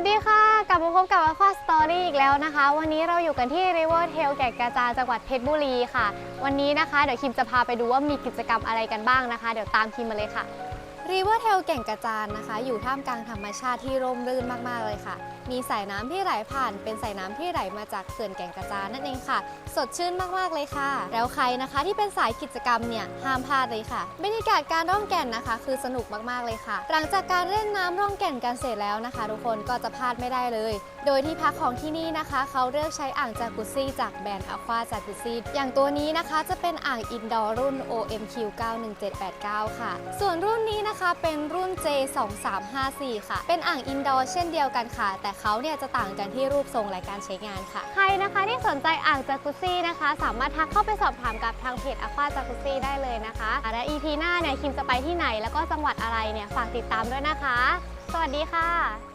สดีค่ะ กลับมาพบกับ Aqua Story อีกแล้วนะคะ วันนี้เราอยู่กันที่ River Tail แก่งกระจาจังหวัดเพชรบุรีค่ะ วันนี้นะคะ เดี๋ยวคิมจะพาไปดูว่ามีกิจกรรมอะไรกันบ้างนะคะ เดี๋ยวตามคิมมาเลยค่ะ River Tail แก่งกระจานนะคะ อยู่ท่ามกลางธรรมชาติที่ร่มรื่นมากๆเลยค่ะ มีสายน้ำที่ไหลผ่านเป็นสายน้ำที่ไหลมาจากเขื่อนแก่งกระจานนั่นเองค่ะ สดชื่นมากๆเลยค่ะ แล้วใครนะคะที่เป็นสายกิจกรรมเนี่ยห้ามพลาดเลยค่ะบรรยากาศการร่องแก่นนะคะ คือสนุกมากๆเลยค่ะ หลังจากการเล่นน้ำร่องแก่นกันเสร็จแล้วนะคะ ทุกคนก็จะพลาดไม่ได้เลย โดยที่พักของที่นี่นะคะ เขาเลือกใช้อ่างจากุซี่จากแบรนด์ Aqua Jacuzzi อย่างตัวนี้นะคะจะเป็นอ่างอินดอร์รุ่น OMQ 91789 ค่ะ ส่วนรุ่นนี้นะคะเป็นรุ่น J2354 ค่ะ เป็นอ่างอินดอร์เช่นเดียวกันค่ะ แต่เขาเนี่ยจะต่างกันที่รูปทรงและการใช้งานค่ะ ใครนะคะที่สนใจอ่างจากุซี่นะคะ สามารถทักเข้าไปสอบถามกับทางเพจ Aqua Jacuzzi ได้เลยนะคะและ EP หน้าเนี่ยคิมจะไปที่ไหนแล้วก็จังหวัดอะไรเนี่ยฝากติดตามด้วยนะคะ สวัสดีค่ะ